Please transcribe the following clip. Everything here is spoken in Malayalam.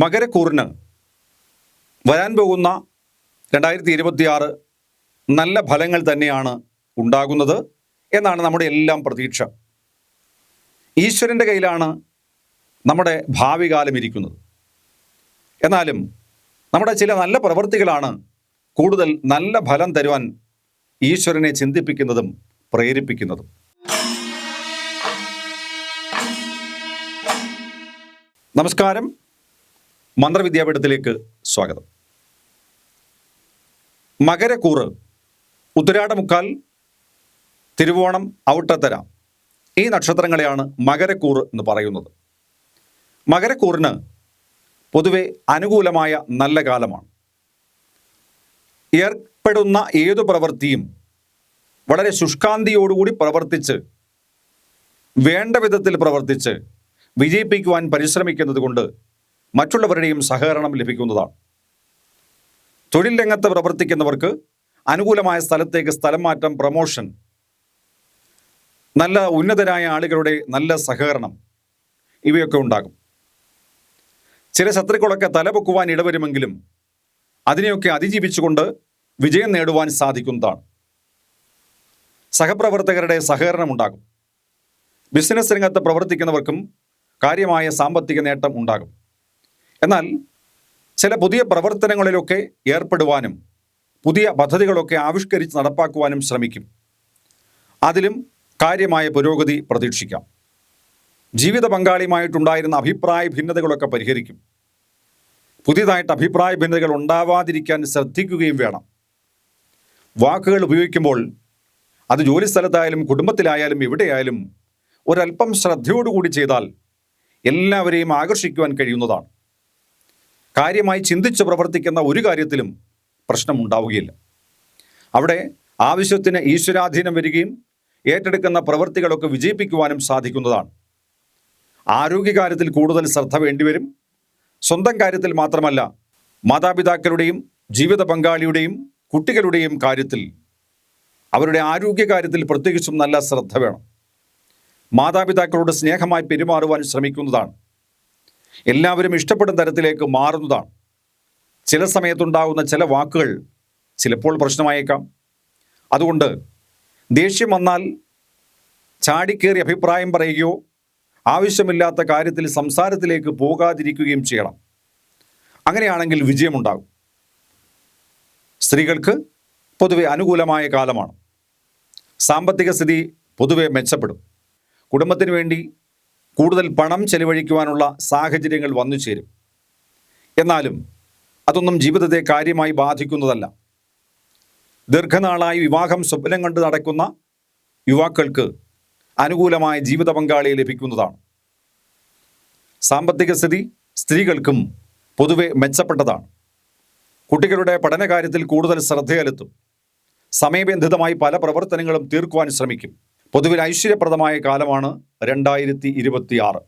മകരക്കൂറിന് വരാൻ പോകുന്ന രണ്ടായിരത്തി ഇരുപത്തിയാറ് നല്ല ഫലങ്ങൾ തന്നെയാണ് ഉണ്ടാകുന്നത് എന്നാണ് നമ്മുടെ എല്ലാം പ്രതീക്ഷ. ഈശ്വരന്റെ കയ്യിലാണ് നമ്മുടെ ഭാവി കാലം ഇരിക്കുന്നത്. എന്നാലും നമ്മുടെ ചില നല്ല പ്രവൃത്തികളാണ് കൂടുതൽ നല്ല ഫലം തരുവാൻ ഈശ്വരനെ ചിന്തിപ്പിക്കുന്നതും പ്രേരിപ്പിക്കുന്നതും. നമസ്കാരം. മന്ത്രവിദ്യാപീഠത്തിലേക്ക് സ്വാഗതം. മകരക്കൂറ് ഉത്തരാടമുക്കാൽ തിരുവോണം ഔട്ടത്തര ഈ നക്ഷത്രങ്ങളെയാണ് മകരക്കൂറ് എന്ന് പറയുന്നത്. മകരക്കൂറിന് പൊതുവെ അനുകൂലമായ നല്ല കാലമാണ്. ഏർപ്പെടുന്ന ഏതു പ്രവൃത്തിയും വളരെ ശുഷ്കാന്തിയോടുകൂടി പ്രവർത്തിച്ച് വേണ്ട വിധത്തിൽ പ്രവർത്തിച്ച് വിജയിപ്പിക്കുവാൻ പരിശ്രമിക്കുന്നത് കൊണ്ട് മറ്റുള്ളവരുടെയും സഹകരണം ലഭിക്കുന്നതാണ്. തൊഴിൽ രംഗത്ത് പ്രവർത്തിക്കുന്നവർക്ക് അനുകൂലമായ സ്ഥലത്തേക്ക് സ്ഥലം മാറ്റം പ്രമോഷൻ നല്ല ഉന്നതരായ ആളുകളുടെ നല്ല സഹകരണം ഇവയൊക്കെ ഉണ്ടാകും. ചില ശത്രുക്കളൊക്കെ തലപൊക്കുവാൻ ഇടവരുമെങ്കിലും അതിനെയൊക്കെ അതിജീവിച്ചുകൊണ്ട് വിജയം നേടുവാൻ സാധിക്കുന്നതാണ്. സഹപ്രവർത്തകരുടെ സഹകരണം ഉണ്ടാകും. ബിസിനസ് രംഗത്ത് പ്രവർത്തിക്കുന്നവർക്കും കാര്യമായ സാമ്പത്തിക നേട്ടം ഉണ്ടാകും. എന്നാൽ ചില പുതിയ പ്രവർത്തനങ്ങളിലൊക്കെ ഏർപ്പെടുവാനും പുതിയ പദ്ധതികളൊക്കെ ആവിഷ്കരിച്ച് നടപ്പാക്കുവാനും ശ്രമിക്കും. അതിലും കാര്യമായ പുരോഗതി പ്രതീക്ഷിക്കാം. ജീവിത പങ്കാളിയുമായിട്ടുണ്ടായിരുന്ന അഭിപ്രായ ഭിന്നതകളൊക്കെ പരിഹരിക്കും. പുതിയതായിട്ട് അഭിപ്രായ ഭിന്നതകൾ ഉണ്ടാവാതിരിക്കാൻ ശ്രദ്ധിക്കുകയും വേണം. വാക്കുകൾ ഉപയോഗിക്കുമ്പോൾ അത് ജോലിസ്ഥലത്തായാലും കുടുംബത്തിലായാലും എവിടെയായാലും ഒരല്പം ശ്രദ്ധയോടുകൂടി ചെയ്താൽ എല്ലാവരെയും ആകർഷിക്കുവാൻ കഴിയുന്നതാണ്. കാര്യമായി ചിന്തിച്ച് പ്രവർത്തിക്കുന്ന ഒരു കാര്യത്തിലും പ്രശ്നമുണ്ടാവുകയില്ല. അവിടെ ആവശ്യത്തിന് ഈശ്വരാധീനം വരികയും ഏറ്റെടുക്കുന്ന പ്രവൃത്തികളൊക്കെ വിജയിപ്പിക്കുവാനും സാധിക്കുന്നതാണ്. ആരോഗ്യകാര്യത്തിൽ കൂടുതൽ ശ്രദ്ധ വേണ്ടിവരും. സ്വന്തം കാര്യത്തിൽ മാത്രമല്ല മാതാപിതാക്കളുടെയും ജീവിത പങ്കാളിയുടെയും കുട്ടികളുടെയും കാര്യത്തിൽ അവരുടെ ആരോഗ്യകാര്യത്തിൽ പ്രത്യേകിച്ചും നല്ല ശ്രദ്ധ വേണം. മാതാപിതാക്കളോട് സ്നേഹമായി പെരുമാറുവാൻ ശ്രമിക്കുന്നതാണ്. എല്ലാവരും ഇഷ്ടപ്പെടുന്ന തരത്തിലേക്ക് മാറുന്നതാണ്. ചില സമയത്തുണ്ടാകുന്ന ചില വാക്കുകൾ ചിലപ്പോൾ പ്രശ്നമായേക്കാം. അതുകൊണ്ട് ദേഷ്യം വന്നാൽ ചാടിക്കേറി അഭിപ്രായം പറയുകയോ ആവശ്യമില്ലാത്ത കാര്യത്തിൽ സംസാരത്തിലേക്ക് പോകാതിരിക്കുകയും ചെയ്യണം. അങ്ങനെയാണെങ്കിൽ വിജയമുണ്ടാകും. സ്ത്രീകൾക്ക് പൊതുവെ അനുകൂലമായ കാലമാണ്. സാമ്പത്തിക സ്ഥിതി പൊതുവെ മെച്ചപ്പെടും. കുടുംബത്തിന് വേണ്ടി കൂടുതൽ പണം ചെലവഴിക്കുവാനുള്ള സാഹചര്യങ്ങൾ വന്നു ചേരും. എന്നാലും അതൊന്നും ജീവിതത്തെ കാര്യമായി ബാധിക്കുന്നതല്ല. ദീർഘനാളായി വിവാഹം സ്വപ്നം കണ്ട് നടക്കുന്ന യുവാക്കൾക്ക് അനുകൂലമായ ജീവിത പങ്കാളിയെ ലഭിക്കുന്നതാണ്. സാമ്പത്തിക സ്ഥിതി സ്ത്രീകൾക്കും പൊതുവെ മെച്ചപ്പെട്ടതാണ്. കുട്ടികളുടെ പഠനകാര്യത്തിൽ കൂടുതൽ ശ്രദ്ധയിലെത്തും. സമയബന്ധിതമായി പല പ്രവർത്തനങ്ങളും തീർക്കുവാൻ ശ്രമിക്കും. പൊതുവിൽ ഐശ്വര്യപ്രദമായ കാലമാണ് രണ്ടായിരത്തി ഇരുപത്തി ആറ്